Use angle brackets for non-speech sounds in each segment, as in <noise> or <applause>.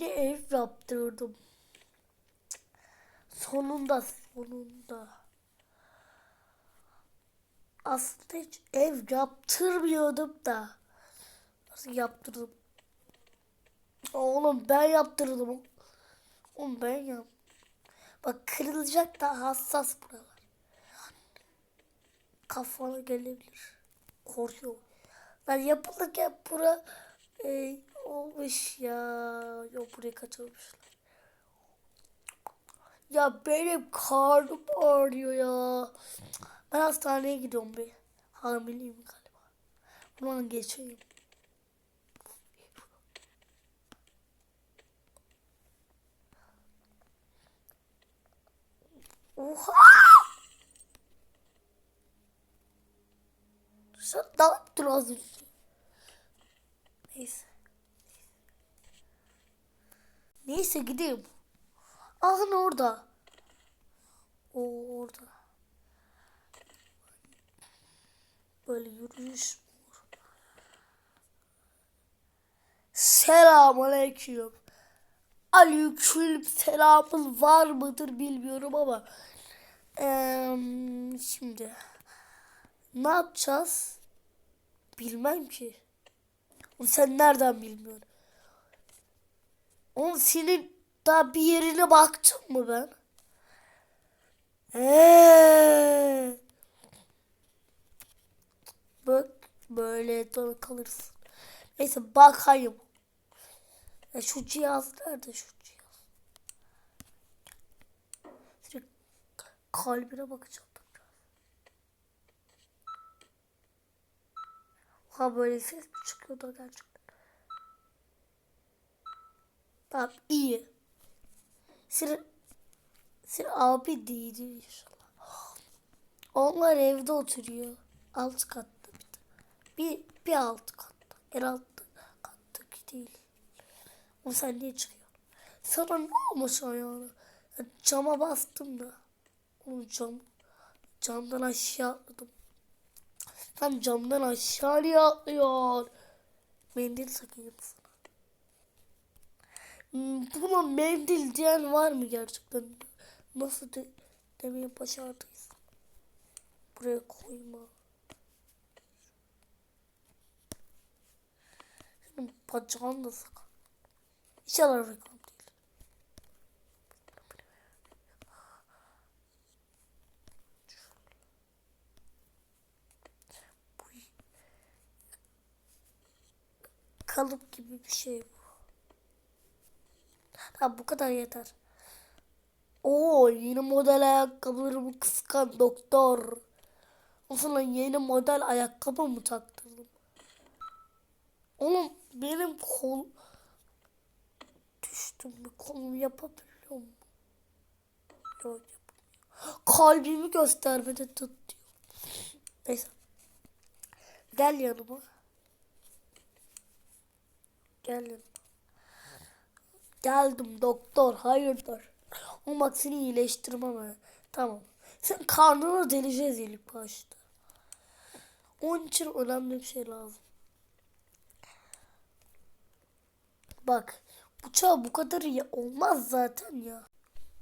Ev yaptırdım. Sonunda sonunda. Aslında hiç ev yaptırmıyordum da. Nasıl yaptırdım? Oğlum ben yaptırdım. Oğlum ben yap. Bak kırılacak da hassas buralar. Kafana gelebilir. Korkuyorum. Lan yapılırken bura e, olmuş ya. Yok buraya kaçırmışlar. Ya benim karnım ağrıyor ya. Ben hastaneye gidiyorum bir. Hamileyim galiba. Bunu geçeyim. Oha! Sen ne yaptın az önce? Neyse. Neyse gideyim. Ahın orada. O orada. Böyle yürüyüş. Selamun aleyküm. Aleyküm selamın var mıdır bilmiyorum ama. Eee, şimdi. Ne yapacağız? Bilmem ki. Sen nereden bilmiyorsun? Oğlum senin daha bir yerine baktın mı ben? Eee. Bak böyle dola kalırsın. Neyse bakayım. Ya şu cihaz nerede şu cihaz? Şimdi kalbine bakacağım. Ha böyle ses çıkıyor da gerçekten? Tamam iyi. Sıra, sıra abi değil inşallah. Onlar evde oturuyor. Alt katta bir de. Bir, bir alt katta. En alt kattaki değil. O sen niye çıkıyorsun? Sana ne olmuş ayağına? Ya cama bastım da. Oğlum cam, camdan aşağı atladım. Tam camdan aşağıya atlıyor. Mendil. Hmm, Buna mendil diyen var mı gerçekten? Nasıl de, demeye başardıyız? Buraya koyma. Senin bacağın da sakat. İnşallah reklam değil. Kalıp gibi bir şey bu. Tamam bu kadar yeter. Oo yeni model ayakkabılarımı kıskan doktor. Sana yeni model ayakkabı mı taktırdım? Oğlum benim kol düştüm mü kolum yapabiliyor mu? Yok yapamıyor. Kalbimi göstermede tut diyor. Neyse. Gel yanıma. Gel yanıma. Geldim doktor hayırdır. O bak seni iyileştirmem. Tamam. Sen karnını deleceğiz ilk başta. Onun için önemli bir şey lazım. Bak bıçağı bu kadar iyi olmaz zaten ya.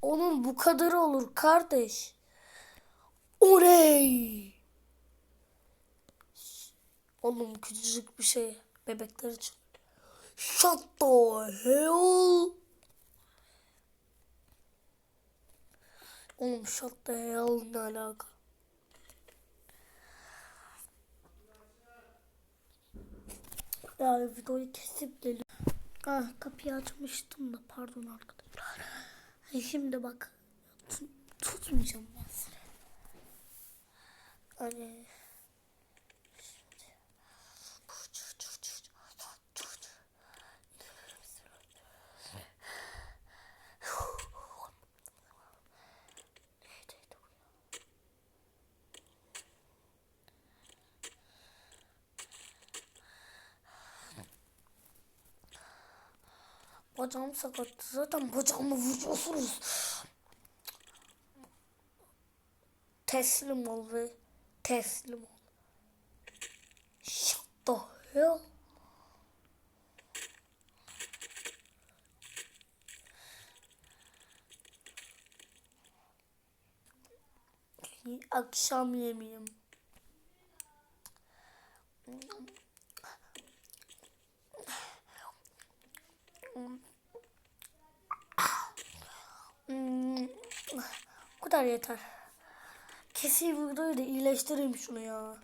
Onun bu kadarı olur kardeş. Oley! Oğlum küçücük bir şey bebekler için. Shut the hell. Oğlum shut the hell ne alaka? Ya videoyu kesip geliyorum. Ah kapıyı açmıştım da pardon arkadaşlar. Şimdi bak tut- tutmayacağım ben seni. Hani bacağım sakattı. Zaten bacağımı vuruyorsunuz. Teslim ol ve teslim ol. Shut the hell? Akşam yemeğim. Kadar yeter. Keseyim videoyu da iyileştireyim şunu ya.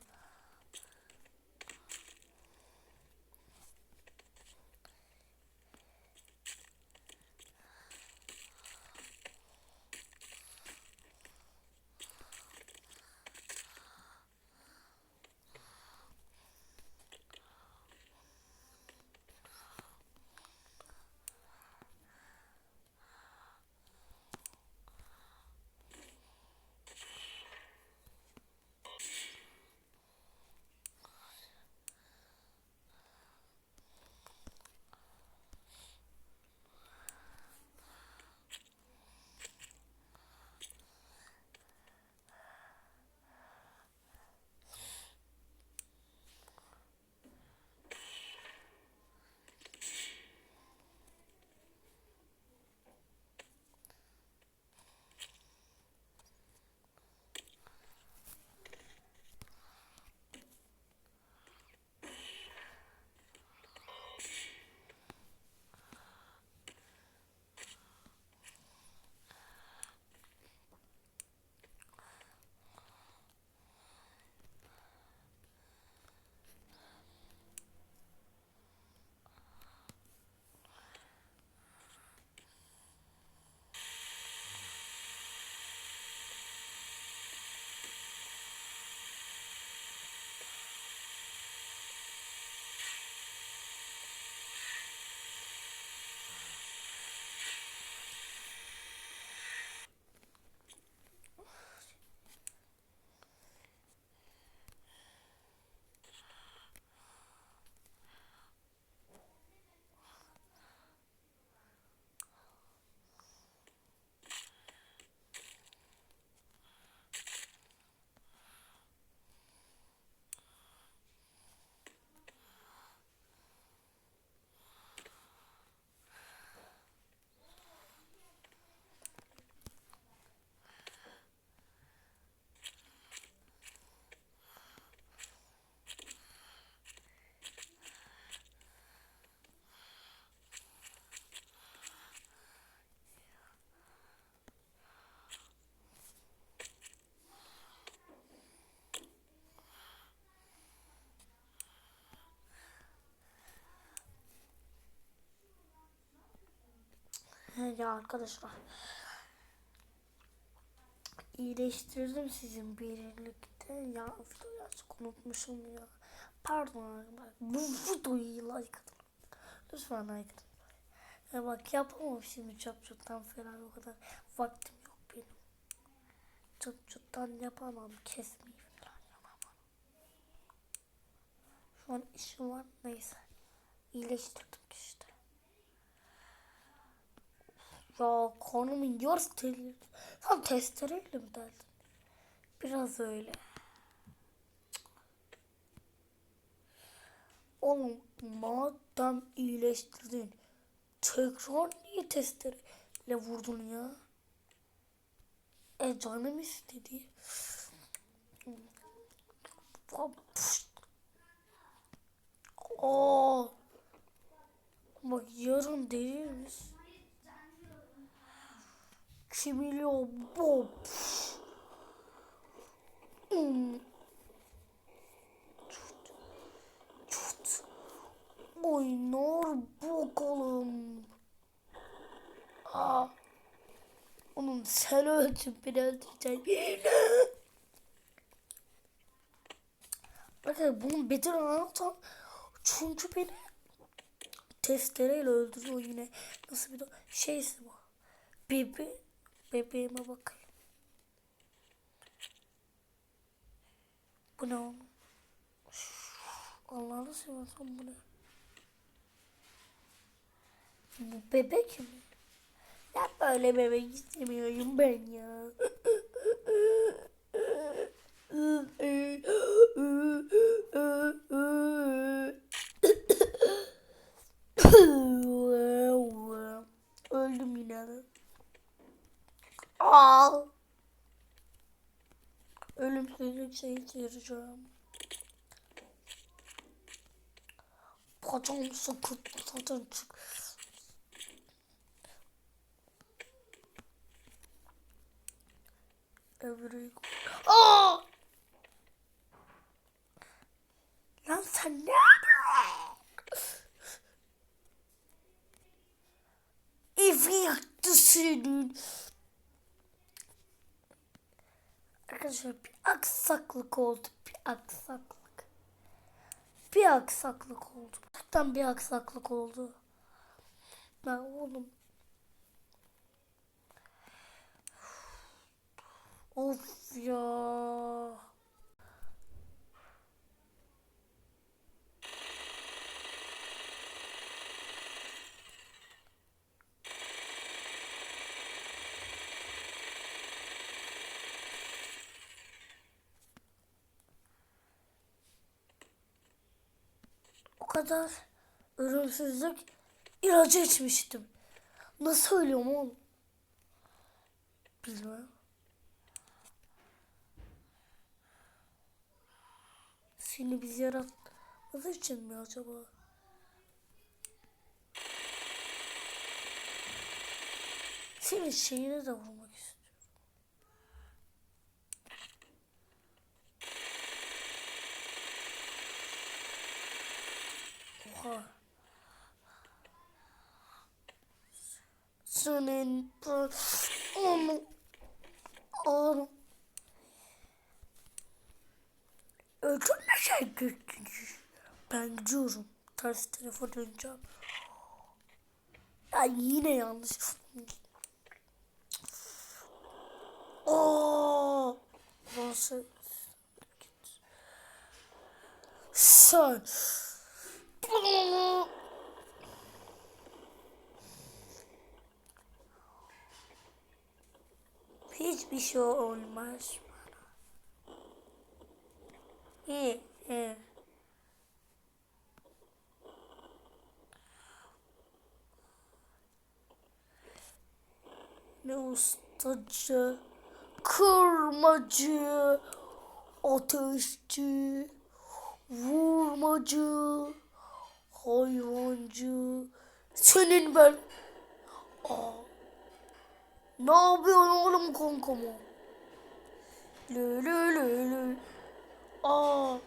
Ya arkadaşlar. İyileştirdim sizin birlikte. Ya videoyu açık unutmuşum ya. Pardon. Bu videoyu like atın. Lütfen like atın. Ya bak yapamam şimdi çapçuttan falan o kadar vaktim yok benim. Çapçuttan yapamam kesmeyi falan yapamam. Şu an işim var neyse. İyileştirdim işte. Ya karnımın yarısı delirdi. Sen testereyle mi deldin? Biraz öyle. Oğlum madem iyileştirdin. Tekrar niye testereyle vurdun ya? E canım istedi. Aa. Bak yarın delirmiş. 2 milyon bob. Hmm. Çut. Çut. Oynar bakalım. Aa. Onun sen öldün biraz diyecek. <laughs> Bakın bunun bedel anlatsam çünkü beni testereyle öldürüyor yine. Nasıl bir şeysi bu. Bebe bebeğime bakayım. Bu ne oğlum? Allah'ını seversen bu ne? Bu bebek mi? Ya böyle bebek istemiyorum ben ya. <coughs> Öldüm yine. Aa. Ölümsüzlük şeyi çevireceğim. Bacağım sıkıntı zaten çık. Every... Aa! Lan sen ne yapıyorsun? Evi yaktı senin. Arkadaşlar bir aksaklık oldu. Bir aksaklık. Bir aksaklık oldu. Zaten bir aksaklık oldu. Ben oğlum. Of ya. Kadar ölümsüzlük ilacı içmiştim. Nasıl ölüyorum oğlum? Bilmem. Seni biz yaratmadığı için mi acaba? Senin şeyine de vurmak istiyorum. Oha. Senin. Onu... Onu... Öldürme götürücü. Ben gidiyorum. Ters tarafa döneceğim. Ya yine yanlış. Oo! Nasıl? Sen. Hiçbir şey olmaz bana. İyi, iyi. Ne ustacı, kırmacı, ateşçi, vurmacı, hayvancı. Senin ben... Aa, ne yapıyorsun oğlum kankamı? Lü lü lü lü. Aa.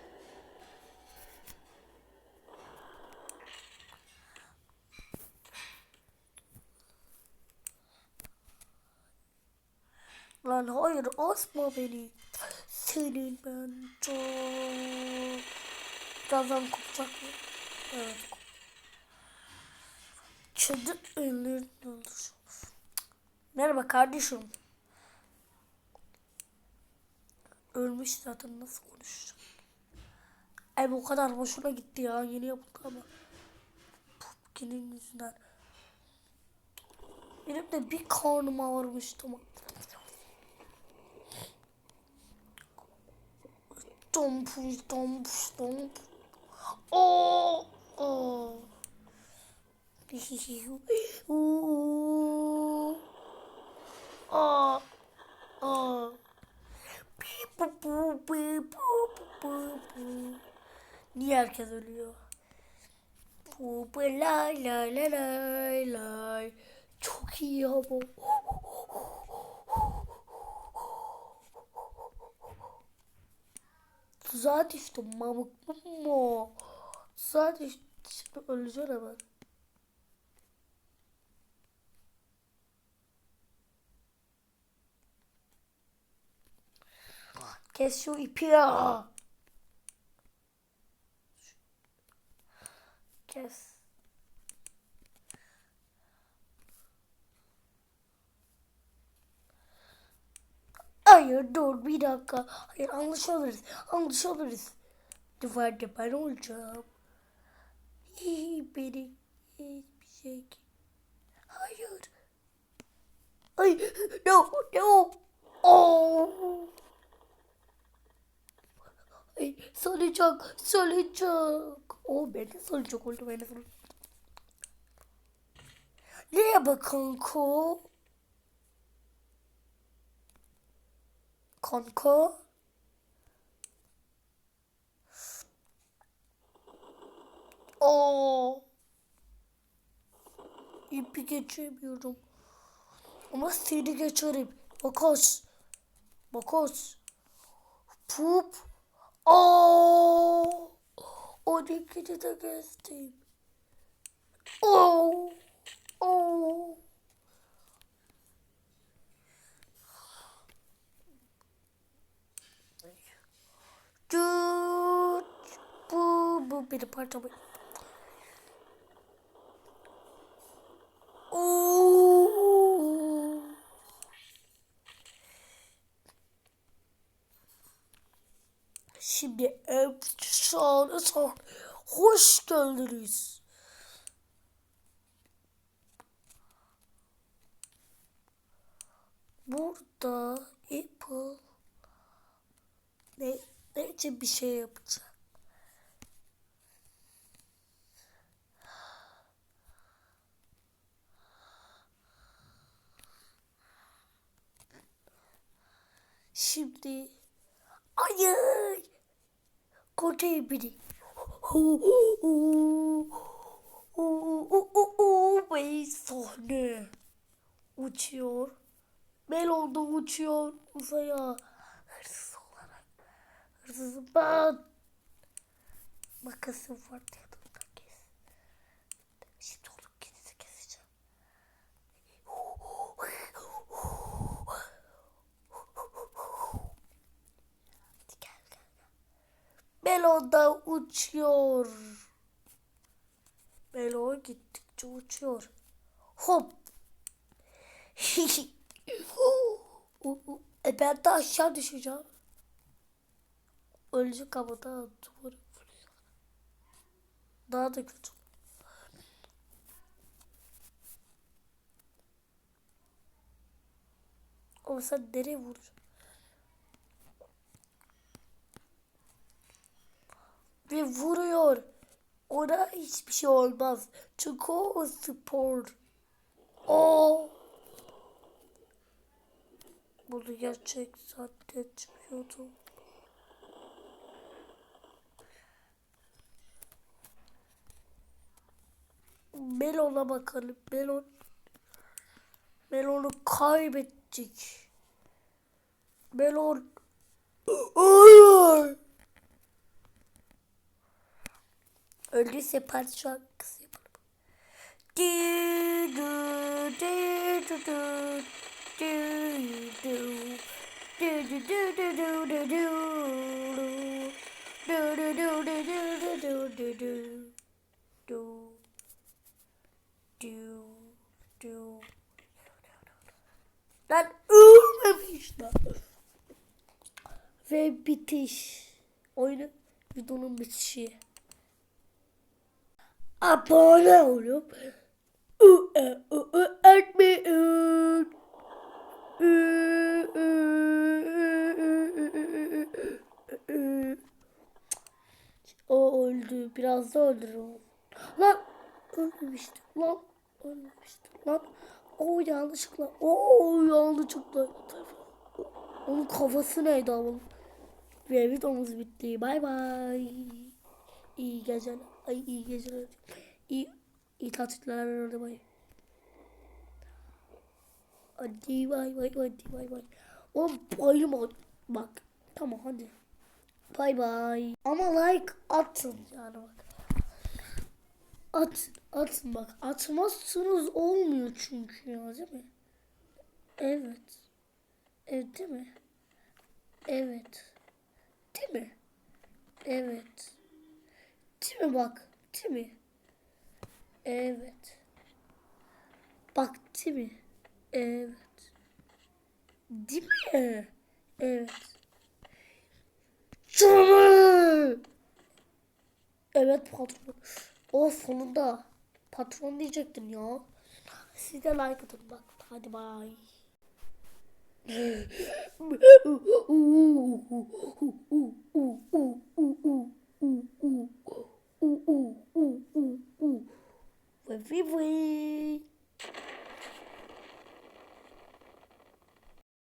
Lan hayır asma beni. Senin ben çok... Birazdan kopacak mı? Evet. Ellerini olur. Merhaba kardeşim. Ölmüş zaten nasıl konuşacağım? Ay bu kadar hoşuna gitti ya yeni yapıldı ama. Pupkin'in yüzünden. Benim de bir karnım ağrımıştı ama. Dompuş dompuş dompuş. Oo. Bu, bu, bu, bu, bu, bu. Niye herkes ölüyor? Bu, bu, lay, lay, lay, lay, lay. Çok iyi ama. Tuzağa düştüm mamuk mu? Düştüm. Şimdi öleceğim hemen. Kes şu ipi ya. Kes. Hayır dur bir dakika. Hayır anlaşabiliriz. Anlaşabiliriz. Duvarda ben olacağım. Beni hiçbir şey. Hayır. Ay no no. Oh. Ay, salıncak, salıncak. O beni salıncak oldu beni salıncak. Neye bak kanka? Kanka? Aa. İpi geçemiyorum. Ama seni geçerim. Makas. Makas. Pup. Aa. O dikini de geçtim. Oo. Oo. Tut. Bu bu beni parçalamayın. Şimdi efsane sahne. Hoş geldiniz. Burada Apple ne, nece bir şey yapacak. Şimdi hayır kurtarın beni. Ve sahne uçuyor. Melon da uçuyor uzaya. Hırsız olarak. Hırsızım ben. Makasım var yanımda kes. Şimdi onu kendisi keseceğim. Hadi gel gel gel. Melon da uçuyor. Melon gittikçe uçuyor. Hop. <laughs> e ben de aşağı düşeceğim. Ölecek ama daha duvarı vuruyor. Daha da kötü. Ama sen nereye? Ve vuruyor. Ona hiçbir şey olmaz. Çünkü o spor. O. Bunu gerçek zannetmiyordum. Melon'a bakalım. Melon. Melon'u kaybettik. Melon. Hayır. Öldüyse parti şarkısı yapalım. Du, du, du, du, du, du, du. Du, du, du, du, du, du, du. Du, du, du, du, du, du, du, du. Du. Du, du. Lan ölmemiş lan. Ve bitiş. Oyunun videonun bitişi. Abone olup etmeyin. O öldü. Biraz da öldürür. Lan ölmemişti. Lan ölmemişti. Lan o yanlışlıkla. O yanlışlıkla. Onun kafası neydi ama? Ve videomuz bitti. Bay bay. İyi geceler. Ay iyi geceler. İyi, iyi tatiller. Hadi bay. Hadi bay bay hadi bay bay. O bayım bak. Tamam hadi. Bay bay. Ama like atın yani bak. At, atın bak. Atmazsınız olmuyor çünkü ya değil mi? Evet. Evet değil mi? Evet. Değil mi? Evet. Değil mi bak? Değil mi? Evet. Bak değil mi? Evet. Değil mi? Evet. Canım. Evet patron. O sonunda. Patron diyecektin ya. Siz de like atın bak. Hadi bay. <laughs> ou, ou, ou, ou, ou. Oui, oui, oui.